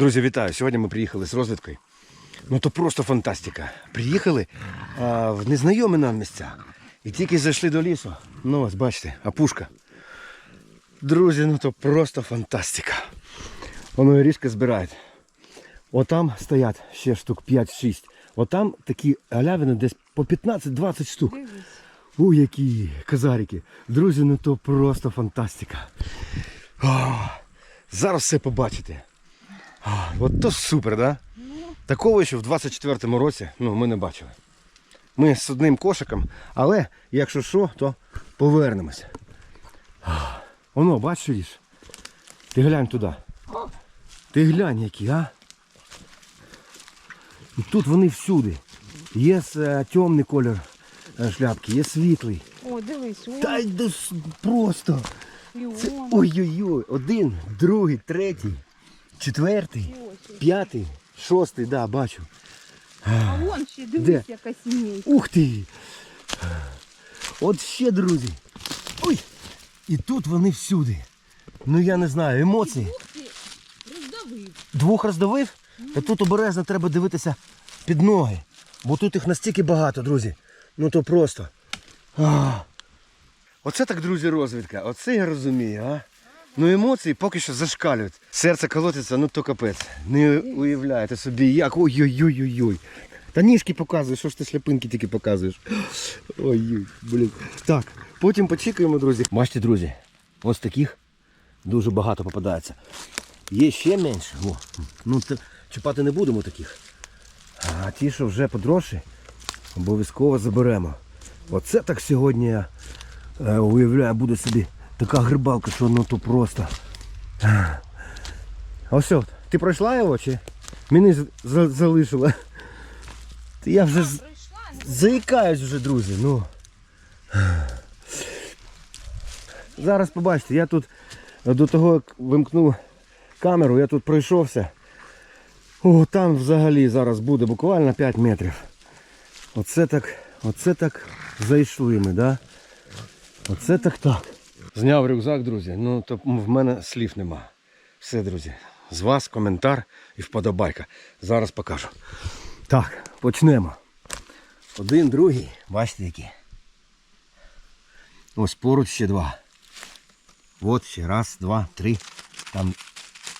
Друзі, вітаю! Сьогодні ми приїхали з розвідкою. Ну то просто фантастика. Приїхали а, в незнайомі нам місця. І тільки зайшли до лісу. Ну ось, бачите, опушка. Друзі, ну то просто фантастика. Воно і ріжки збирають. Отам стоять ще штук 5-6. Отам такі галявини десь по 15-20 штук. У які казарики. Друзі, ну то просто фантастика. О, зараз все побачите. А, От то супер, да? Такого ще в 24-му році ну, ми не бачили. Ми з одним кошиком, але якщо що, то повернемося. Воно, бачиш, Ти глянь туди. Ти глянь які, а? І тут вони всюди. Є е, темний колір е, шляпки, є світлий. О, дивись, о, Та й просто. Ой-ой-ой. Один, другий, третій, четвертий, п'ятий, шостий, да, бачу. А вон ще Де? дивись, яка сімейка. Ух ти! От ще, друзі. Ой! І тут вони всюди. Ну я не знаю, емоції. Роздавив. Двох роздавив, та тут обережно треба дивитися під ноги. Бо тут їх настільки багато, друзі. Ну то просто. А. Оце так, друзі, розвідка. Оце я розумію, а? Ну емоції поки що зашкалюють. Серце колотиться, ну то капець. Не уявляєте собі, як. Ой-ой-ой-ой-ой. Та ніжки показуєш, що ж ти шляпинки тільки показуєш. Ой, блін. Так, потім почекаємо, друзі. Бачите, друзі, ось таких дуже багато попадається. Є ще менше. О, ну чіпати не будемо таких. А ті, що вже подросші, обов'язково заберемо. Оце так сьогодні я е, уявляю, буде собі така грибалка, що ну то просто. Ось от, ти пройшла його чи? Мені залишила. Я вже з- заїкаюсь вже, друзі. Ну. Зараз побачите, я тут до того, як вимкнув камеру, я тут пройшовся. О, там взагалі зараз буде буквально 5 метрів. Оце так, оце так зайшли ми, да? Оце так так. Зняв рюкзак, друзі. Ну, то в мене слів нема. Все, друзі. З вас коментар і вподобайка. Зараз покажу. Так, почнемо. Один, другий. Бачите які. Ось поруч ще два. От ще раз, два, три. Там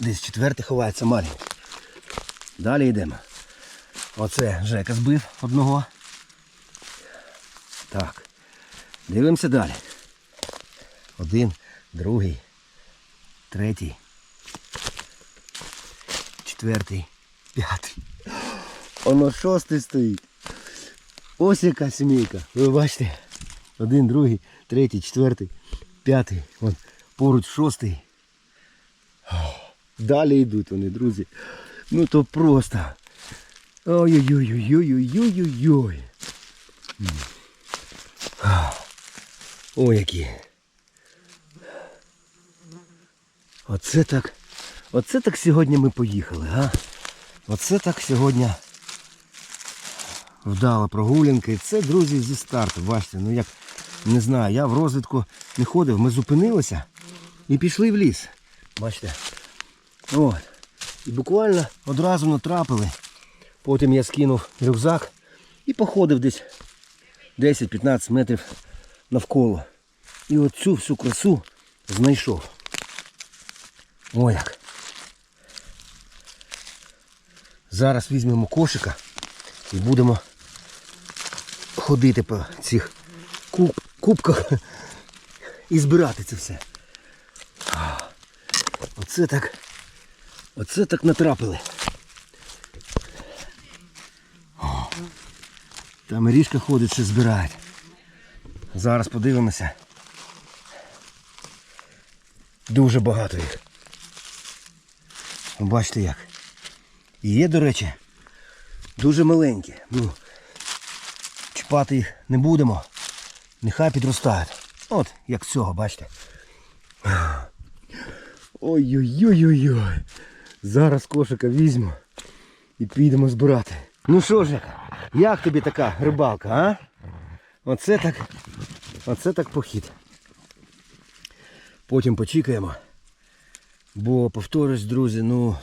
десь четвертий ховається маленький. Далі йдемо. Оце Жека збив одного. Так. Дивимося далі. Один, другий, третій, четвертий, п'ятий. Воно шостий стоїть. Ось яка сімейка. Ви бачите? Один, другий, третій, четвертий, п'ятий. Вон поруч шостий. Далі йдуть вони, друзі. Ну то просто. Ой-ой-ой-ой-ой-ой-ой-ой. Ой, які. Оце так. Оце так сьогодні ми поїхали, а? Оце так сьогодні вдала прогулянка. І це, друзі, зі старту. Бачите, ну як не знаю, я в розвідку не ходив, ми зупинилися і пішли в ліс. Бачите? От. І буквально одразу натрапили. Потім я скинув рюкзак і походив десь 10-15 метрів навколо. І оцю всю красу знайшов. О як. Зараз візьмемо кошика і будемо ходити по цих куб- кубках і збирати це все. Оце так. Оце так натрапили. О, Там ріжка ходить, що збирають. Зараз подивимося. Дуже багато їх. Бачите як. І є, до речі, дуже маленькі. Ну, чіпати їх не будемо. Нехай підростають. От, як цього, бачите. Ой-ой-ой-ой-ой. Зараз кошика візьму і підемо збирати. Ну що ж, як тобі така рибалка, а? Оце так. Оце так похід. Потім почекаємо. Бо, повторюсь, друзі, ну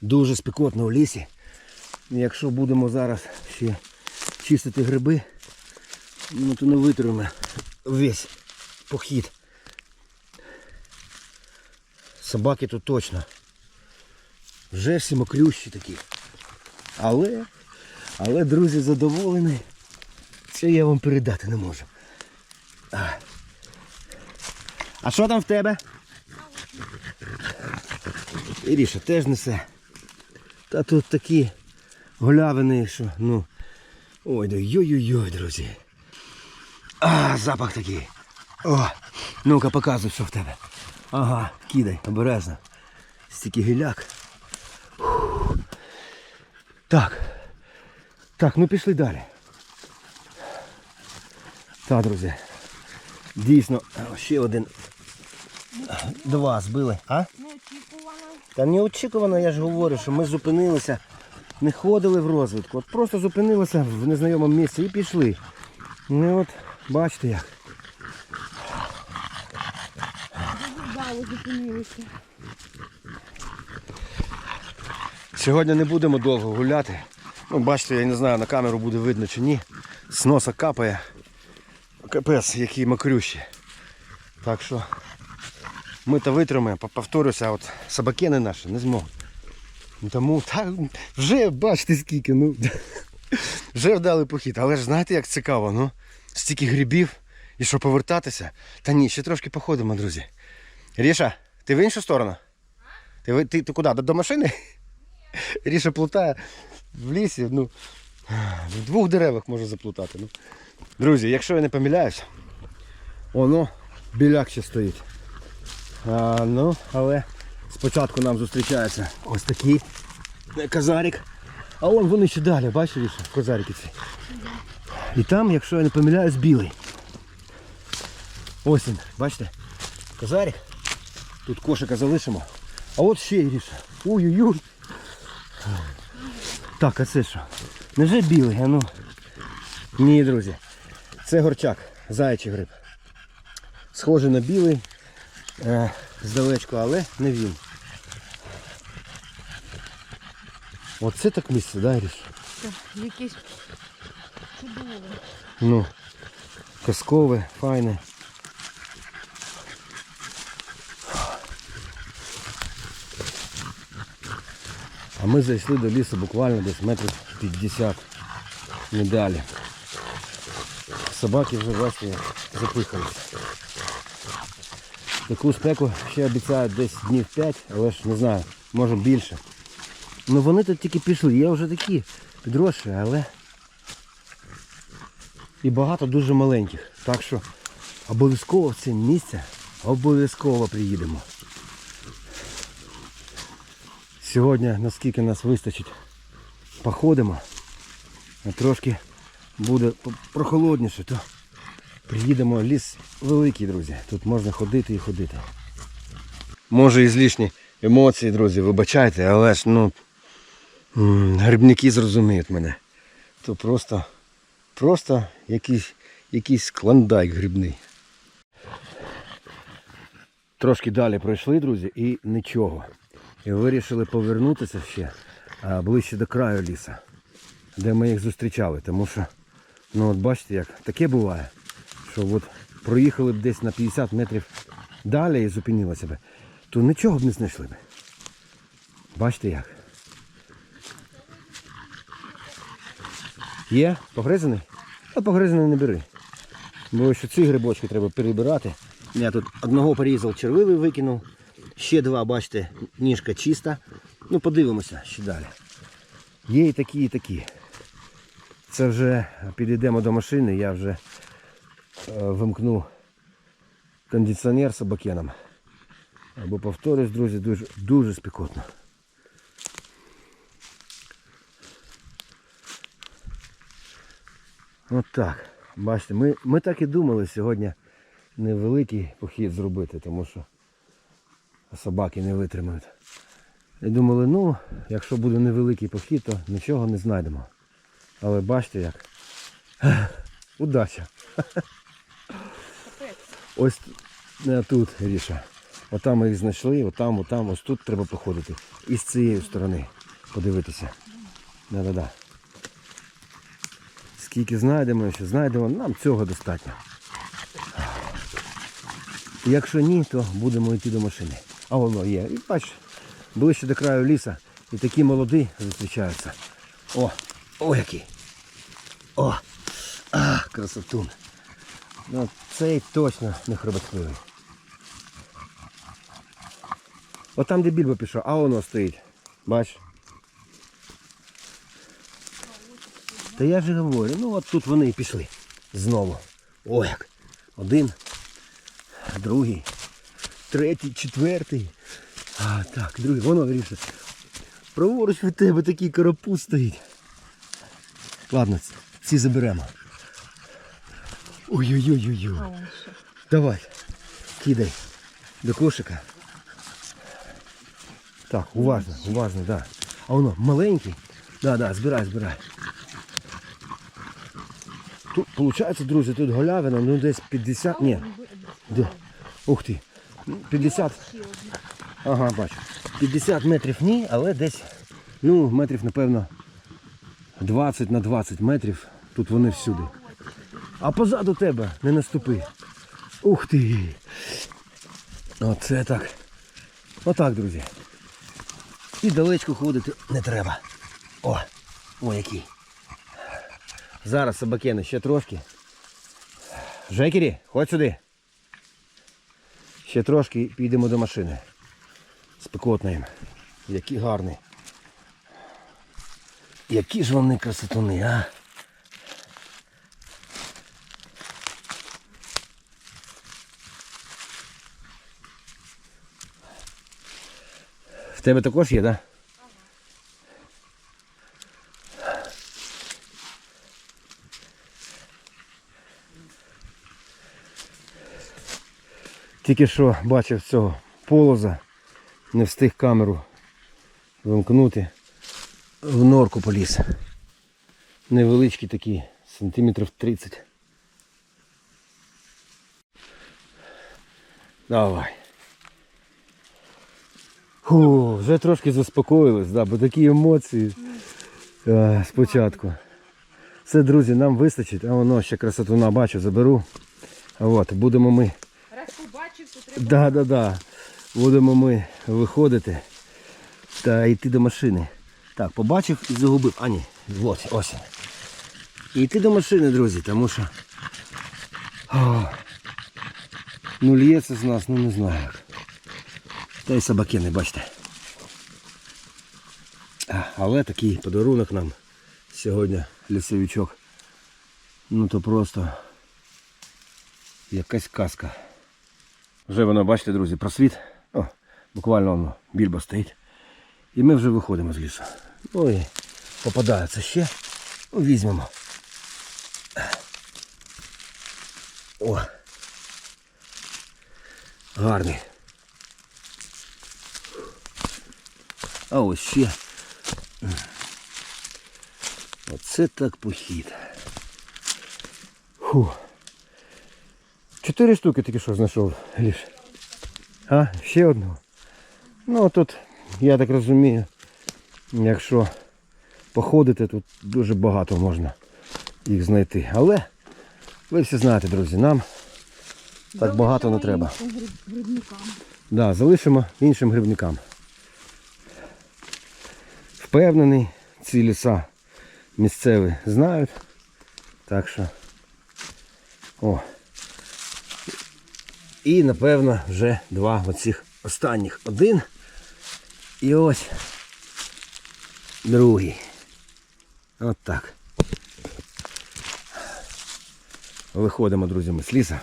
Дуже спекотно в лісі. Якщо будемо зараз ще чистити гриби, ну то не витримаємо весь похід. Собаки тут точно. Вже всі мокрющі такі. Але, але, друзі, задоволені. Це я вам передати не можу. А, а що там в тебе? Іріша теж несе. Та тут такі голявини, що, ну. Ой, да йой-йой-йой, друзі. А, запах такий. О, ну-ка показуй, що в тебе. Ага, кидай, обережно. Стільки гіляк. Так. Так, ну пішли далі. Так, друзі. Дійсно, ще один. Два збили. А? Неочікувано. Та неочікувано, я ж говорю, що ми зупинилися, не ходили в розвитку. От просто зупинилися в незнайомому місці і пішли. Ну от, бачите як. Сьогодні не будемо довго гуляти. Ну, бачите, я не знаю, на камеру буде видно чи ні. З носа капає. Капець, які мокрющі. Так що ми то витримаємо, повторюся, а от собакени наші не зможуть. Ну, Тому та, вже бачите скільки, ну вже вдали похід. Але ж знаєте, як цікаво, ну, стільки грибів і що повертатися. Та ні, ще трошки походимо, друзі. Ріша, ти в іншу сторону? Ти, ти, ти куди? До, до машини? Ріша плутає в лісі, ну, в двох деревах може заплутати. Ну. Друзі, якщо я не помиляюсь, воно біляк ще стоїть. А, ну, але спочатку нам зустрічається ось такий е, казарик. А вон вони ще далі, бачиш, козарики ці. І там, якщо я не помиляюсь, білий. Ось він, бачите? Козарик. Тут кошика залишимо. А от ще Ріша. Ой-ой-ой. Так, а це що? Невже білий, а ну? Ні, друзі. Це горчак, заячий гриб. Схожий на білий е, здалечко, але не він. Оце так місце, да, Ріш? Якесь чудове. Ну, казкове, файне. А ми зайшли до лісу буквально десь метрів 50 не далі. Собаки вже бачите, запихалися. Таку спеку ще обіцяють десь днів 5, але ж не знаю, може більше. Ну вони тут тільки пішли, є вже такі підросші, але і багато дуже маленьких. Так що обов'язково в це місце обов'язково приїдемо. Сьогодні, наскільки нас вистачить, походимо, а трошки буде прохолодніше, то приїдемо ліс великий, друзі. Тут можна ходити і ходити. Може і злішні емоції, друзі, вибачайте, але ж ну грибники зрозуміють мене. То просто Просто якийсь, якийсь клондайк грибний. Трошки далі пройшли, друзі, і нічого. І вирішили повернутися ще ближче до краю ліса, де ми їх зустрічали. Тому що, ну от бачите, як таке буває, що от проїхали б десь на 50 метрів далі і зупинилися б, то нічого б не знайшли б. Бачите як? Є? Погризаний? А погризаний не бери. Бо що ці грибочки треба перебирати. Я тут одного порізав червивий викинув. Ще два, бачите, ніжка чиста. Ну подивимося ще далі. Є і такі, і такі. Це вже підійдемо до машини, я вже вимкну кондиціонер собакеном. Або повторюсь, друзі, дуже, дуже спекотно. От так. Бачите, ми, ми так і думали сьогодні невеликий похід зробити, тому що собаки не витримають. І думали, ну, якщо буде невеликий похід, то нічого не знайдемо. Але бачите як. Удача. Ось е, тут Ріша. Отам ми їх знайшли, отам, отам, ось тут треба походити. І з цієї сторони подивитися. Да-да-да. Скільки знайдемо, що знайдемо, нам цього достатньо. Якщо ні, то будемо йти до машини. А воно є. І бач, ближче до краю ліса. І такі молоді зустрічаються. О, о який. О! А, красотун. Ну, цей точно не хребетливий. От там, де більбо пішов, а воно стоїть. Бач. Та я ж говорю, ну от тут вони і пішли. Знову. О як. Один, другий, третій, четвертий. А, так, другий, воно вирішує. Праворуч від тебе такий карапуз стоїть. Ладно, ці заберемо. Ще. Давай. Кидай. До кошика. Так, уважно, уважно, да. А воно маленький. Да, да, збирай, збирай. Тут, виходить, друзі, тут голявина, ну десь 50. Ні. Де? Ух ти. Ну, 50. Ага, бачу. 50 метрів ні, але десь, ну, метрів, напевно, 20 на 20 метрів. Тут вони всюди. А позаду тебе не наступи. Ух ти. Оце так. Отак, друзі. І далечко ходити не треба. О, о який. Зараз собакени ще трошки. Жекері, ходь сюди. Ще трошки підемо до машини. Спекотно їм. Які гарні. Які ж вони красотуни, а? Тебе також є, так? Да? Тільки що бачив цього полоза, не встиг камеру вимкнути. В норку поліз. Невеличкі такі, сантиметрів 30. Давай. Фу, вже трошки заспокоїлись, да, бо такі емоції а, спочатку. Це, друзі, нам вистачить, а воно ще красотуна бачу, заберу. От, будемо ми. Раз побачив, то треба. Да, да, да. Будемо ми виходити та йти до машини. Так, побачив і загубив. А ні, от, ось. І йти до машини, друзі, тому що. О, ну лється з нас, ну не знаю як. Та й собаки не бачите. Але такий подарунок нам сьогодні лісовичок. Ну то просто якась казка. Вже воно, бачите, друзі, просвіт. О, буквально воно більбо стоїть. І ми вже виходимо з лісу. Ой, попадається ще. Ну, візьмемо. О. Гарний. А ось ще. Оце так похід. Фу. Чотири штуки тільки що знайшов ліж. А, ще одного. Ну тут, я так розумію, якщо походити, тут дуже багато можна їх знайти. Але ви всі знаєте, друзі, нам так багато не треба. Да, залишимо іншим грибникам. Впевнений, ці ліса місцеві знають. Так що. О. І напевно вже два оцих останніх. Один. І ось другий. От так. Виходимо, друзі, ми з ліса.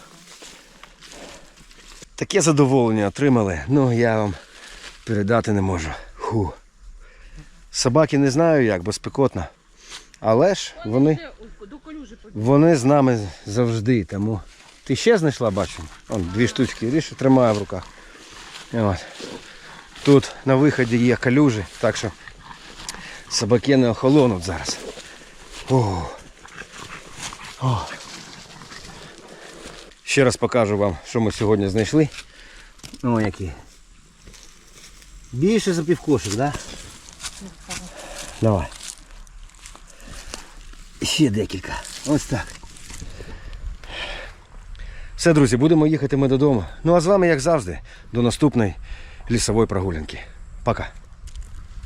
Таке задоволення отримали, ну я вам передати не можу. Фу. Собаки не знаю як, бо спекотно. Але ж вони, вони з нами завжди. Тому ти ще знайшла, бачу. Вон дві штучки, ріж тримаю в руках. От. Тут на виході є калюжі, так що собаки не охолонуть зараз. О. О. Ще раз покажу вам, що ми сьогодні знайшли. О, які. Більше за півкошик, да? Давай. Ще декілька. Ось так. Все, друзі, будемо їхати ми додому. Ну а з вами, як завжди, до наступної лісової прогулянки. Пока.